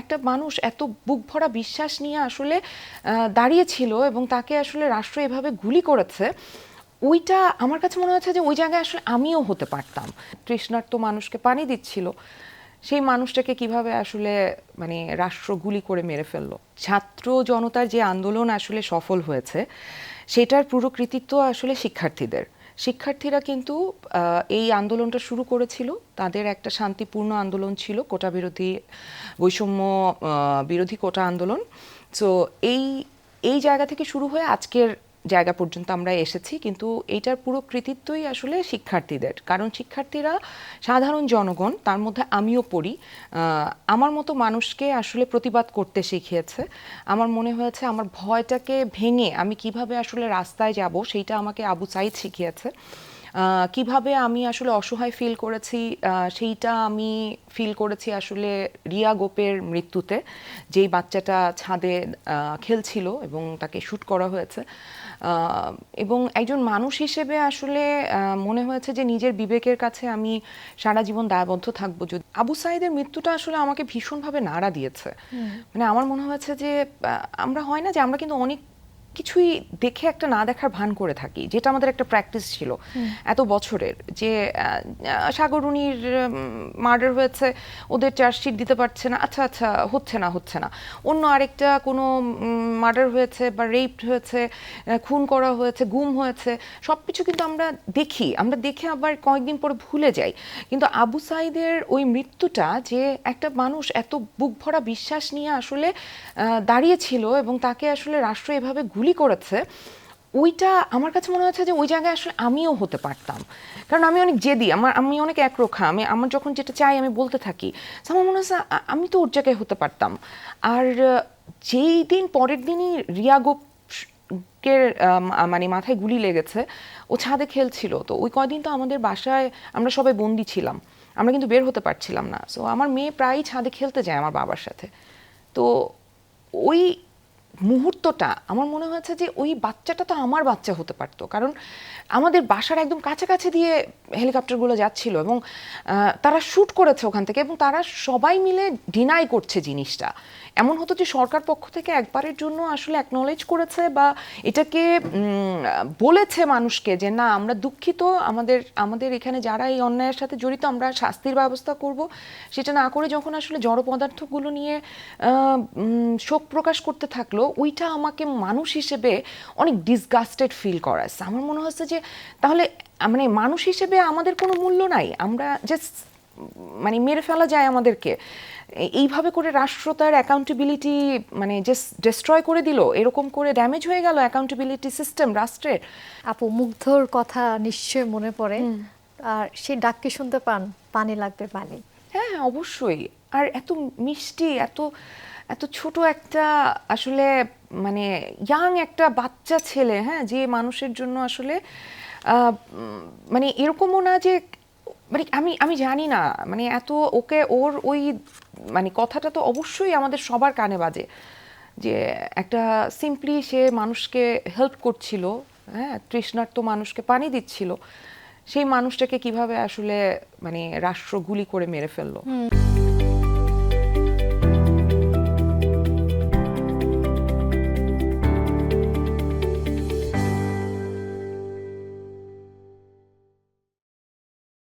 একটা মানুষ এত বুক ভরা বিশ্বাস নিয়ে আসলে দাঁড়িয়েছিল এবং তাকে আসলে রাষ্ট্র এভাবে গুলি করেছে, ওইটা আমার কাছে মনে হচ্ছে যে ওই জায়গায় আসলে আমিও হতে পারতাম। তৃষ্ণার্ত মানুষকে পানি দিচ্ছিল, সেই মানুষটাকে কীভাবে আসলে মানে রাষ্ট্র গুলি করে মেরে ফেলল। ছাত্র জনতার যে আন্দোলন আসলে সফল হয়েছে, সেটার পুরো কৃতিত্ব আসলে শিক্ষার্থীদের। শিক্ষার্থীরা কিন্তু এই আন্দোলনটা শুরু করেছিল। তাদের একটা শান্তিপূর্ণ আন্দোলন ছিল, কোটা বিরোধী, বৈষম্য বিরোধী কোটা আন্দোলন। সো এই এই জায়গা থেকে শুরু হয়ে আজকের জায়গা পর্যন্ত আমরা এসেছি, কিন্তু এইটার পুরো কৃতিত্বই আসলে শিক্ষার্থীদের। কারণ শিক্ষার্থীরা সাধারণ জনগণ, তার মধ্যে আমিও পড়ি আমার মতো মানুষকে আসলে প্রতিবাদ করতে শিখিয়েছে। আমার মনে হয়েছে আমার ভয়টাকে ভেঙে আমি কীভাবে আসলে রাস্তায় যাব, সেইটা আমাকে আবু সাইদ শিখিয়েছে। কীভাবে আমি আসলে অসহায় ফিল করেছি সেইটা আমি ফিল করেছি আসলে রিয়া গোপের মৃত্যুতে যেই বাচ্চাটা ছাদে খেলছিল এবং তাকে শ্যুট করা হয়েছে। এবং একজন মানুষ হিসেবে আসলে মনে হয়েছে যে নিজের বিবেকের কাছে আমি সারা জীবন দায়বদ্ধ থাকব। যদি আবু সাইদের মৃত্যুটা আসলে আমাকে ভীষণভাবে নাড়া দিয়েছে। মানে আমার মনে হয়েছে যে আমরা হয় না যে আমরা কিন্তু অনেক কিছুই দেখে একটা না দেখার ভান করে থাকি যেটা আমাদের একটা প্র্যাকটিস ছিল। এত বছরের যে সাগরুনির মার্ডার হয়েছে ওদের চার্জশিট দিতে পারছে না আচ্ছা আচ্ছা হচ্ছে না হচ্ছে না। অন্য আরেকটা কোনো মার্ডার হয়েছে বা রেপ হয়েছে খুন করা হয়েছে গুম হয়েছে সব কিছু কিন্তু আমরা দেখি। আমরা দেখে আবার কয়েকদিন পরে ভুলে যাই। কিন্তু আবু সাইদের ওই মৃত্যুটা যে একটা মানুষ এত বুক ভরা বিশ্বাস নিয়ে আসলে দাঁড়িয়েছিল এবং তাকে আসলে রাষ্ট্র এভাবে গুলি করেছে, ওইটা আমার কাছে মনে হচ্ছে যে ওই জায়গায় আসলে আমিও হতে পারতাম। কারণ আমি অনেক জেদি, আমার, আমি অনেক একরোখা, আমি, আমার যখন যেটা চাই আমি বলতে থাকি। আমার মনে হচ্ছে আমি তো ওর জায়গায় হতে পারতাম। আর যেই দিন পরের দিনই রিয়া গোপ কে মানে মাথায় গুলি লেগেছে, ও ছাদে খেলছিল। তো ওই কয়দিন তো আমাদের বাসায় আমরা সবাই বন্দি ছিলাম। আমরা কিন্তু বের হতে পারছিলাম না। সো আমার মেয়ে প্রায়ই ছাদে খেলতে যায় আমার বাবার সাথে। তো ওই মুহূর্তটা, আমার মনে হয়েছে যে ওই বাচ্চাটা তো আমার বাচ্চা হতে পারতো। কারণ আমাদের বাসার একদম কাছাকাছি দিয়ে হেলিকপ্টারগুলো যাচ্ছিল এবং তারা শ্যুট করেছে ওখান থেকে এবং তারা সবাই মিলে ডিনাই করছে জিনিসটা। এমন হতো যে সরকার পক্ষ থেকে একবারের জন্য আসলে অ্যাকনলেজ করেছে বা এটাকে বলেছে মানুষকে যে না, আমরা দুঃখিত, আমাদের আমাদের এখানে যারা এই অন্যায়ের সাথে জড়িত, আমরা শাস্তির ব্যবস্থা করব। সেটা না করে যখন আসলে জড় পদার্থগুলো নিয়ে শোক প্রকাশ করতে থাকল ওইটা আমাকে মানুষ হিসেবে অনেক ডিসগাস্টেড ফিল করাচ্ছে। আমার মনে হচ্ছে যে তাহলে মানে মানুষ হিসেবে আমাদের কোনো মূল্য নাই। আমরা জাস্ট মানে মেরে ফেলা যায় আমাদেরকে। এইভাবে করে রাষ্ট্র তার অ্যাকাউন্টেবিলিটি মানে জাস্ট ডিস্ট্রয় করে দিল এরকম করে ড্যামেজ হয়ে গেল অ্যাকাউন্টেবিলিটি সিস্টেম রাষ্ট্রের। আপু মুগ্ধর কথা নিশ্চয়ই মনে পড়ে। আর সেই ডাককে শুনতে পান পানি লাগবে পানি। হ্যাঁ হ্যাঁ, অবশ্যই। আর এত মিষ্টি এত এত ছোট একটা, আসলে মানে ইয়াং একটা বাচ্চা ছেলে হ্যাঁ যে মানুষের জন্য আসলে মানে এরকমও না যে মানে আমি আমি জানি না মানে এত ওকে ওর ওই মানে কথাটা তো অবশ্যই আমাদের সবার কানে বাজে, যে একটা সিম্পলি সে মানুষকে হেল্প করছিল হ্যাঁ তৃষ্ণার্ত মানুষকে পানি দিচ্ছিল, সেই মানুষটাকে কীভাবে আসলে মানে রাষ্ট্র গুলি করে মেরে ফেলল।